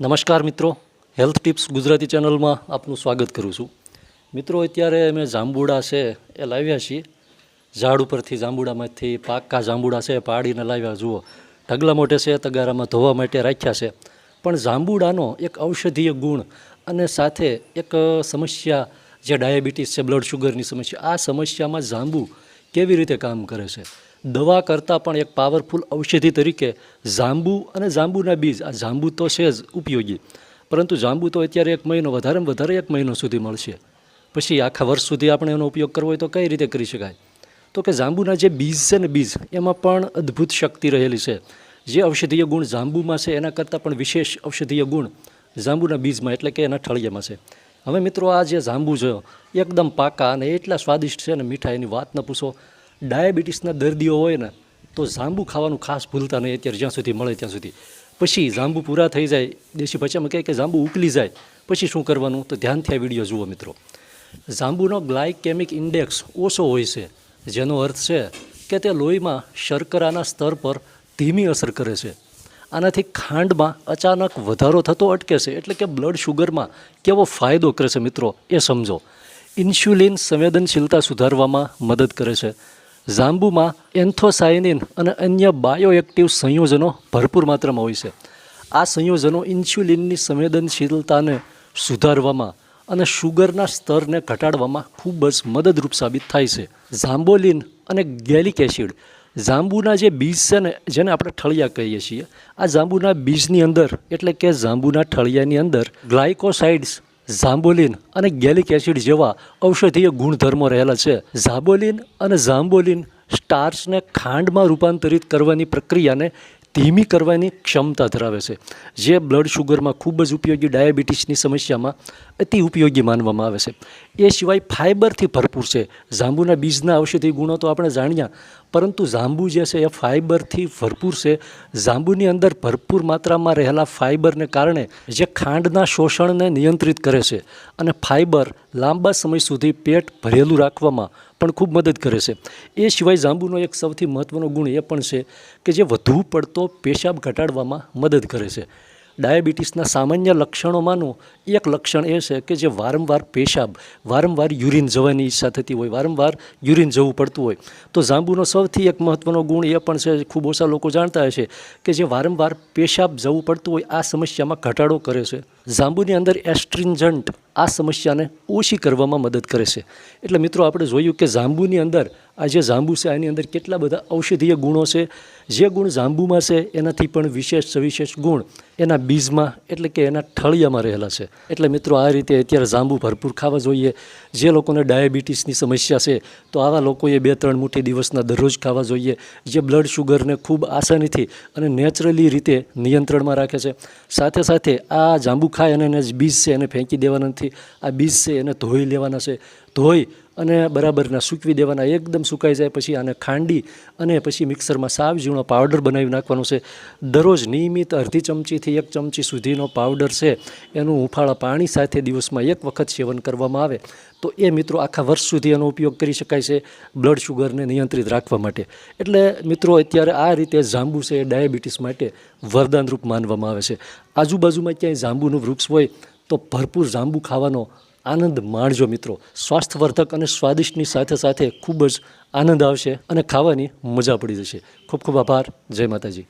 નમસ્કાર મિત્રો. Health tips Gujarati ચેનલમાં આપનું સ્વાગત કરું છું. મિત્રો, અત્યારે અમે જાંબુડા છે એ લાવ્યા છીએ. ઝાડ ઉપરથી જાંબુડામાંથી પાકા જાંબુડા છે, પાડીને લાવ્યા. જુઓ, ઢગલા મોટે છે, તગારામાં ધોવા માટે રાખ્યા છે. પણ જાંબુડાનો એક ઔષધીય ગુણ અને સાથે એક સમસ્યા જે ડાયાબિટીસ છે, બ્લડ શુગરની સમસ્યા, આ સમસ્યામાં જાંબુ કેવી રીતે કામ કરે છે? દવા કરતાં પણ એક પાવરફુલ ઔષધિ તરીકે જાંબુ અને જાંબુના બીજ, આ જાંબુ તો છે જ ઉપયોગી. પરંતુ જાંબુ તો અત્યારે એક મહિનો વધારેમાં વધારે એક મહિનો સુધી મળશે. પછી આખા વર્ષ સુધી આપણે એનો ઉપયોગ કરવો હોય તો કઈ રીતે કરી શકાય? તો કે જાંબુના જે બીજ છે ને બીજ, એમાં પણ અદ્ભુત શક્તિ રહેલી છે. જે ઔષધીય ગુણ જાંબુમાં છે, એના કરતાં પણ વિશેષ ઔષધીય ગુણ જાંબુના બીજમાં, એટલે કે એના ઠળિયામાં છે. હવે મિત્રો, આ જે જાંબુ છે, એકદમ પાકા અને એટલા સ્વાદિષ્ટ છે અને મીઠા, એની વાત ન પૂછો. ડાયાબિટીસના દર્દીઓ હોય ને, તો જાંબુ ખાવાનું ખાસ ભૂલતા નહીં. અત્યારે જ્યાં સુધી મળે ત્યાં સુધી. પછી જાંબુ પૂરા થઈ જાય, દેશી ભાષામાં કહે કે જાંબુ ઉકલી જાય. પછી શું કરવાનું? તો ધ્યાનથી આ વીડિયો જુઓ મિત્રો. જાંબુનો ગ્લાયકેમિક ઇન્ડેક્સ ઓછો હોય છે, જેનો અર્થ છે કે તે લોહીમાં શર્કરાના સ્તર પર ધીમી અસર કરે છે. આનાથી ખાંડમાં અચાનક વધારો થતો અટકે છે, એટલે કે બ્લડ શુગરમાં કેવો ફાયદો કરે છે મિત્રો, એ સમજો. ઇન્સ્યુલિન સંવેદનશીલતા સુધારવામાં મદદ કરે છે. જાંબુમાં એન્થોસાયનિન અને અન્ય બાયોએક્ટિવ સંયોજનો ભરપૂર માત્રામાં હોય છે. આ સંયોજનો ઇન્સ્યુલિનની સંવેદનશીલતાને સુધારવામાં અને શુગરના સ્તરને ઘટાડવામાં ખૂબ જ મદદરૂપ સાબિત થાય છે. જાંબોલિન અને ગેલિક એસિડ જાંબુના જે બીજ છે ને, જેને આપણે ઠળિયા કહીએ છીએ, આ જાંબુના બીજની અંદર, એટલે કે જાંબુના ઠળિયાની અંદર ગ્લાયકોસાઇડ્સ ઝામ્બોલિન અને ગેલિક એસિડ જેવા ઔષધીય ગુણધર્મો રહેલા છે. ઝાબોલિન અને ઝાંબોલિન સ્ટાર્ચને ખાંડમાં રૂપાંતરિત કરવાની પ્રક્રિયાને ધીમી કરવાની ક્ષમતા ધરાવે છે. જે બ્લડ શુગરમાં ખૂબ જ ઉપયોગી ડાયાબિટીસની સમસ્યામાં અતિ ઉપયોગી માનવામાં આવે છે. એ સિવાય ફાઇબરથી ભરપૂર છે. જાંબુના બીજના ઔષધિ ગુણો તો આપણે જાણ્યા, પરંતુ જાંબુ જે છે એ ફાઇબરથી ભરપૂર છે. જાંબુની અંદર ભરપૂર માત્રામાં રહેલા ફાઇબરને કારણે જે ખાંડના શોષણને નિયંત્રિત કરે છે અને ફાઇબર લાંબા સમય સુધી પેટ ભરેલું રાખવામાં પણ ખૂબ મદદ કરે છે. એ સિવાય જાંબુનો એક સૌથી મહત્ત્વનો ગુણ એ પણ છે કે જે વધુ પડતો પેશાબ ઘટાડવામાં મદદ કરે છે. ડાયાબિટીસના સામાન્ય લક્ષણોમાંનું એક લક્ષણ એ છે કે જે વારંવાર પેશાબ, વારંવાર યુરિન જવાની ઈચ્છા થતી હોય, વારંવાર યુરિન જવું પડતું હોય. તો જાંબુનો સૌથી એક મહત્ત્વનો ગુણ એ પણ છે, ખૂબ ઓછા લોકો જાણતા હશે કે જે વારંવાર પેશાબ જવું પડતું હોય, આ સમસ્યામાં ઘટાડો કરે છે. જાંબુની અંદર એસ્ટ્રિન્જન્ટ આ સમસ્યાને ઓછી કરવામાં મદદ કરે છે. એટલે મિત્રો આપણે જોયું કે જાંબુની અંદર આ જે જાંબુ છે, આની અંદર કેટલા બધા ઔષધીય ગુણો છે. જે ગુણ જાંબુમાં છે, એનાથી પણ વિશેષ સવિશેષ ગુણ એના બીજમાં એટલે કે એના ઠળિયામાં રહેલા છે. એટલે મિત્રો આ રીતે અત્યારે જાંબુ ભરપૂર ખાવા જોઈએ. જે લોકોને ડાયાબિટીસની સમસ્યા છે, તો આવા લોકોએ બે ત્રણ મુઠ્ઠી દિવસના દરરોજ ખાવા જોઈએ. જે બ્લડ શુગરને ખૂબ આસાનીથી અને નેચરલી રીતે નિયંત્રણમાં રાખે છે. સાથે સાથે આ જાંબુ ખાય અને એને બીજ છે, એને ફેંકી દેવાના નથી. આ બીજ છે, એને ધોઈ લેવાના છે. ધોઈ અને બરાબરના સૂકવી દેવાના એકદમ સુકાઈ જાય પછી આને ખાંડી અને પછી મિક્સરમાં સાવ ઝીણો પાવડર બનાવી નાખવાનો છે. દરરોજ નિયમિત અડધી ચમચીથી એક ચમચી સુધીનો પાવડર છે. એનું હુંફાળા પાણી સાથે દિવસમાં એક વખત સેવન કરવામાં આવે. તો એ મિત્રો આખા વર્ષ સુધી એનો ઉપયોગ કરી શકાય છે બ્લડ શુગરને નિયંત્રિત રાખવા માટે. એટલે મિત્રો અત્યારે આ રીતે જાંબુ છે એ ડાયાબિટીસ માટે વરદાનરૂપ માનવામાં આવે છે. આજુબાજુમાં ક્યાંય જાંબુનું વૃક્ષ હોય તો ભરપૂર જાંબુ ખાવાનો આનંદ માણજો મિત્રો. સ્વાસ્થ્યવર્ધક અને સ્વાદિષ્ટની સાથે સાથે ખૂબ જ આનંદ આવશે અને ખાવાની મજા પડી જશે. ખૂબ ખૂબ આભાર. જય માતાજી.